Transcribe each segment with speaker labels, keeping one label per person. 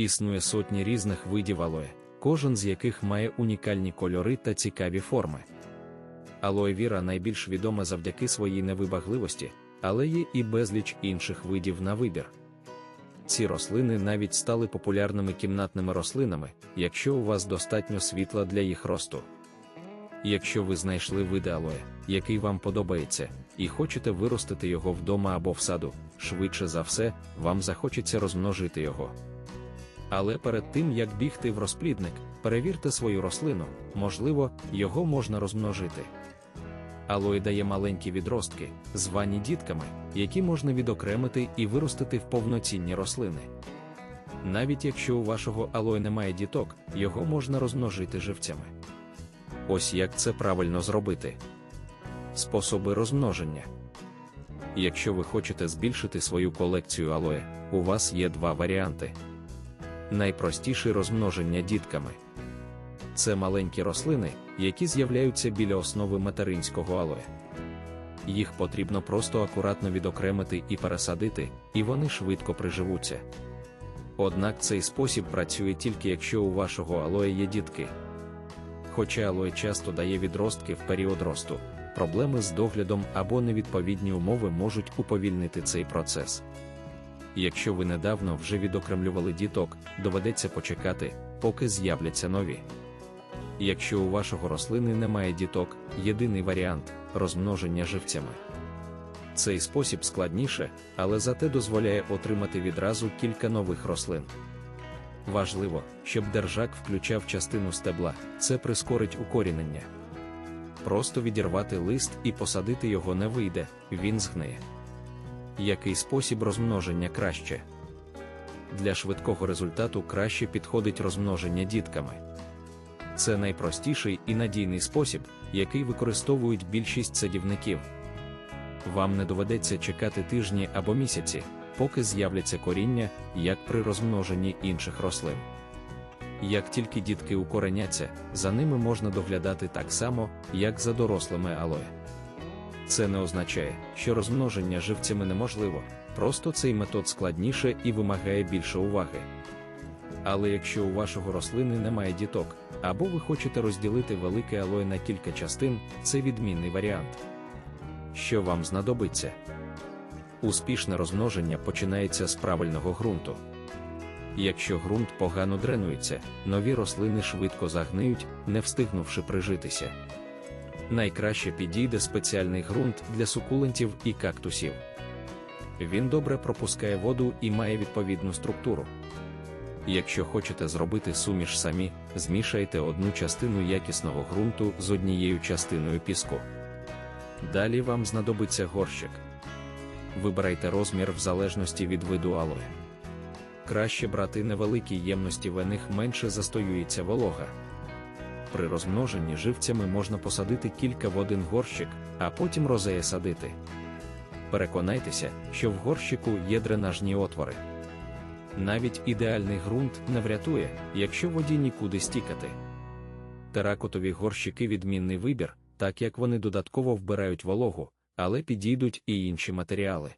Speaker 1: Існує сотні різних видів алоє, кожен з яких має унікальні кольори та цікаві форми. Алоє віра найбільш відома завдяки своїй невибагливості, але є і безліч інших видів на вибір. Ці рослини навіть стали популярними кімнатними рослинами, якщо у вас достатньо світла для їх росту. Якщо ви знайшли види алоє, який вам подобається, і хочете виростити його вдома або в саду, швидше за все, вам захочеться розмножити його. Але перед тим як бігти в розплідник, перевірте свою рослину, можливо, його можна розмножити. Алой дає маленькі відростки, звані дітками, які можна відокремити і виростити в повноцінні рослини. Навіть якщо у вашого алой немає діток, його можна розмножити живцями. Ось як це правильно зробити. Способи розмноження. Якщо ви хочете збільшити свою колекцію алоє, у вас є два варіанти. Найпростіше розмноження дітками. Це маленькі рослини, які з'являються біля основи материнського алоє. Їх потрібно просто акуратно відокремити і пересадити, і вони швидко приживуться. Однак цей спосіб працює тільки якщо у вашого алоє є дітки. Хоча алоє часто дає відростки в період росту, проблеми з доглядом або невідповідні умови можуть уповільнити цей процес. Якщо ви недавно вже відокремлювали діток, доведеться почекати, поки з'являться нові. Якщо у вашого рослини немає діток, єдиний варіант розмноження живцями. Цей спосіб складніше, але зате дозволяє отримати відразу кілька нових рослин. Важливо, щоб держак включав частину стебла, це прискорить укорінення. Просто відірвати лист і посадити його не вийде, він згниє. Який спосіб розмноження краще? Для швидкого результату краще підходить розмноження дітками. Це найпростіший і надійний спосіб, який використовують більшість садівників. Вам не доведеться чекати тижні або місяці, поки з'являться коріння, як при розмноженні інших рослин. Як тільки дітки укореняться, за ними можна доглядати так само, як за дорослими алоє. Це не означає, що розмноження живцями неможливо, просто цей метод складніше і вимагає більше уваги. Але якщо у вашого рослини немає діток, або ви хочете розділити велике алоє на кілька частин, це відмінний варіант. Що вам знадобиться? Успішне розмноження починається з правильного ґрунту. Якщо ґрунт погано дренується, нові рослини швидко загниють, не встигнувши прижитися. Найкраще підійде спеціальний ґрунт для сукулентів і кактусів. Він добре пропускає воду і має відповідну структуру. Якщо хочете зробити суміш самі, змішайте одну частину якісного ґрунту з однією частиною піску. Далі вам знадобиться горщик. Вибирайте розмір в залежності від виду алоє. Краще брати невеликі ємності, в них менше застоюється волога. При розмноженні живцями можна посадити кілька в один горщик, а потім розеє садити. Переконайтеся, що в горщику є дренажні отвори. Навіть ідеальний ґрунт не врятує, якщо воді нікуди стікати. Теракотові горщики відмінний вибір, так як вони додатково вбирають вологу, але підійдуть і інші матеріали.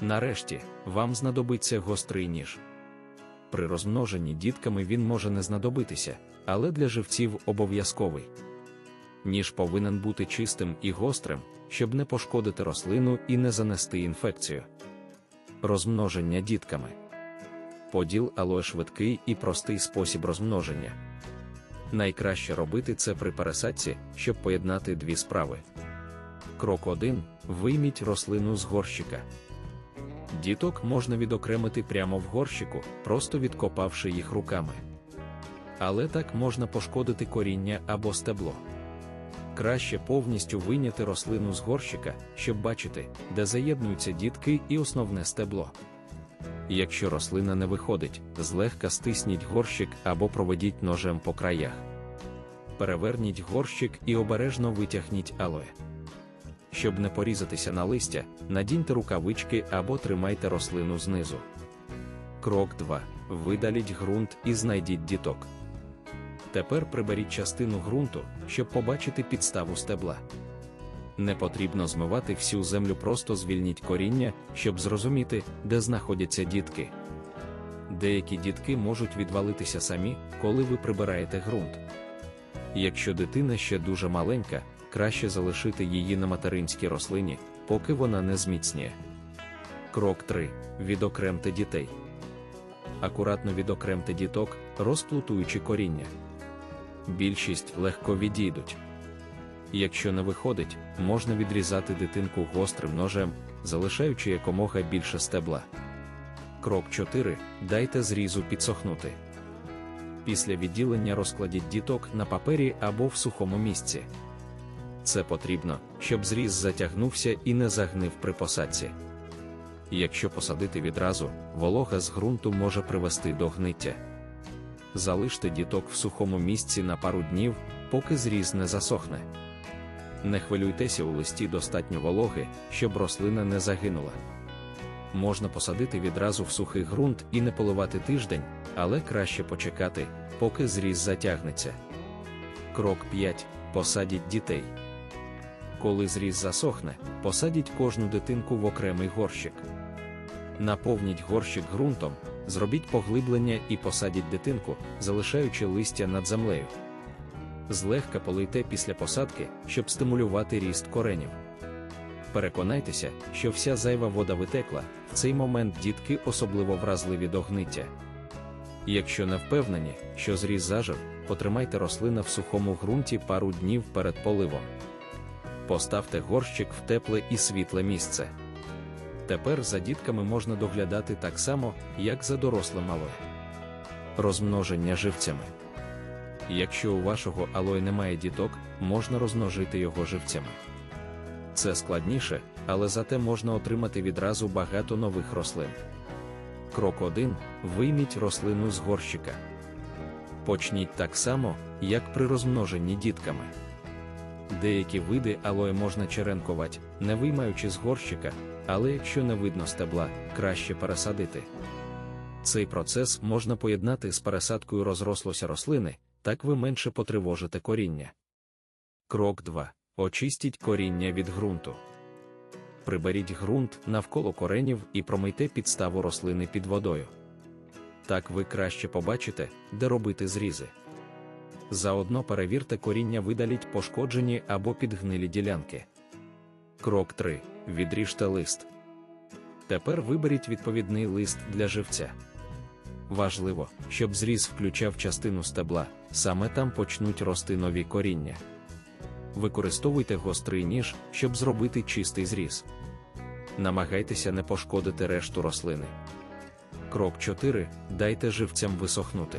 Speaker 1: Нарешті, вам знадобиться гострий ніж. При розмноженні дітками він може не знадобитися, але для живців обов'язковий. Ніж повинен бути чистим і гострим, щоб не пошкодити рослину і не занести інфекцію. Розмноження дітками. Поділ алоє швидкий і простий спосіб розмноження. Найкраще робити це при пересадці, щоб поєднати дві справи. Крок 1. Вийміть рослину з горщика. Діток можна відокремити прямо в горщику, просто відкопавши їх руками. Але так можна пошкодити коріння або стебло. Краще повністю вийняти рослину з горщика, щоб бачити, де заєднуються дітки і основне стебло. Якщо рослина не виходить, злегка стисніть горщик або проведіть ножем по краях. Переверніть горщик і обережно витягніть алоє. Щоб не порізатися на листя, надіньте рукавички або тримайте рослину знизу. Крок 2. Видаліть ґрунт і знайдіть діток. Тепер приберіть частину ґрунту, щоб побачити підставу стебла. Не потрібно змивати всю землю, просто звільніть коріння, щоб зрозуміти, де знаходяться дітки. Деякі дітки можуть відвалитися самі, коли ви прибираєте ґрунт. Якщо дитина ще дуже маленька, краще залишити її на материнській рослині, поки вона не зміцніє. Крок 3. Відокремте дітей. Акуратно відокремте діток, розплутуючи коріння. Більшість легко відійдуть. Якщо не виходить, можна відрізати дитинку гострим ножем, залишаючи якомога більше стебла. Крок 4. Дайте зрізу підсохнути. Після відділення розкладіть діток на папері або в сухому місці. Це потрібно, щоб зріз затягнувся і не загнив при посадці. Якщо посадити відразу, волога з ґрунту може привести до гниття. Залиште діток в сухому місці на пару днів, поки зріз не засохне. Не хвилюйтеся у листі достатньо вологи, щоб рослина не загинула. Можна посадити відразу в сухий ґрунт і не поливати тиждень, але краще почекати, поки зріз затягнеться. Крок 5. Посадіть дітей. Коли зріз засохне, посадіть кожну дитинку в окремий горщик. Наповніть горщик ґрунтом, зробіть поглиблення і посадіть дитинку, залишаючи листя над землею. Злегка полийте після посадки, щоб стимулювати ріст коренів. Переконайтеся, що вся зайва вода витекла, в цей момент дітки особливо вразливі до гниття. Якщо не впевнені, що зріз зажив, потримайте рослина в сухому ґрунті пару днів перед поливом. Поставте горщик в тепле і світле місце. Тепер за дітками можна доглядати так само, як за дорослим алоє. Розмноження живцями. Якщо у вашого алої немає діток, можна розмножити його живцями. Це складніше, але зате можна отримати відразу багато нових рослин. Крок 1. Вийміть рослину з горщика. Почніть так само, як при розмноженні дітками. Деякі види алої можна черенкувати, не виймаючи з горщика, але якщо не видно стебла, краще пересадити. Цей процес можна поєднати з пересадкою розрослося рослини, так ви менше потривожите коріння. Крок 2. Очистіть коріння від ґрунту. Приберіть ґрунт навколо коренів і промийте підставу рослини під водою. Так ви краще побачите, де робити зрізи. Заодно перевірте коріння видаліть пошкоджені або підгнилі ділянки. Крок 3. Відріжте лист. Тепер виберіть відповідний лист для живця. Важливо, щоб зріз включав частину стебла, саме там почнуть рости нові коріння. Використовуйте гострий ніж, щоб зробити чистий зріз. Намагайтеся не пошкодити решту рослини. Крок 4. Дайте живцям висохнути.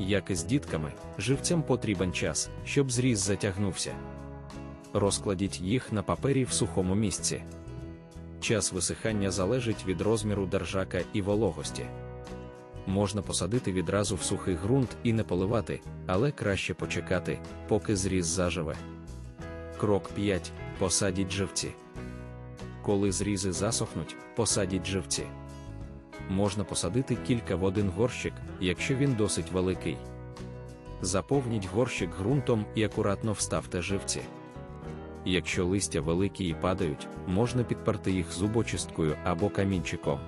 Speaker 1: Як і з дітками, живцям потрібен час, щоб зріз затягнувся. Розкладіть їх на папері в сухому місці. Час висихання залежить від розміру держака і вологості. Можна посадити відразу в сухий ґрунт і не поливати, але краще почекати, поки зріз заживе. Крок 5. Посадіть живці. Коли зрізи засохнуть, посадіть живці. Можна посадити кілька в один горщик, якщо він досить великий. Заповніть горщик ґрунтом і акуратно вставте живці. Якщо листя великі і падають, можна підперти їх зубочисткою або камінчиком.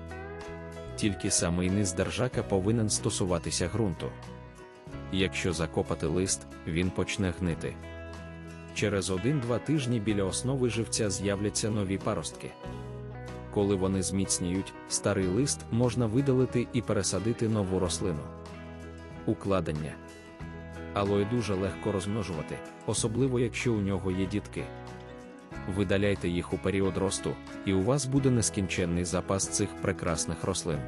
Speaker 1: Тільки самий низ держака повинен стосуватися ґрунту. Якщо закопати лист, він почне гнити. Через 1-2 тижні біля основи живця з'являться нові паростки. Коли вони зміцніють, старий лист можна видалити і пересадити нову рослину. Укладення Алой дуже легко розмножувати, особливо якщо у нього є дітки. Видаляйте їх у період росту, і у вас буде нескінченний запас цих прекрасних рослин.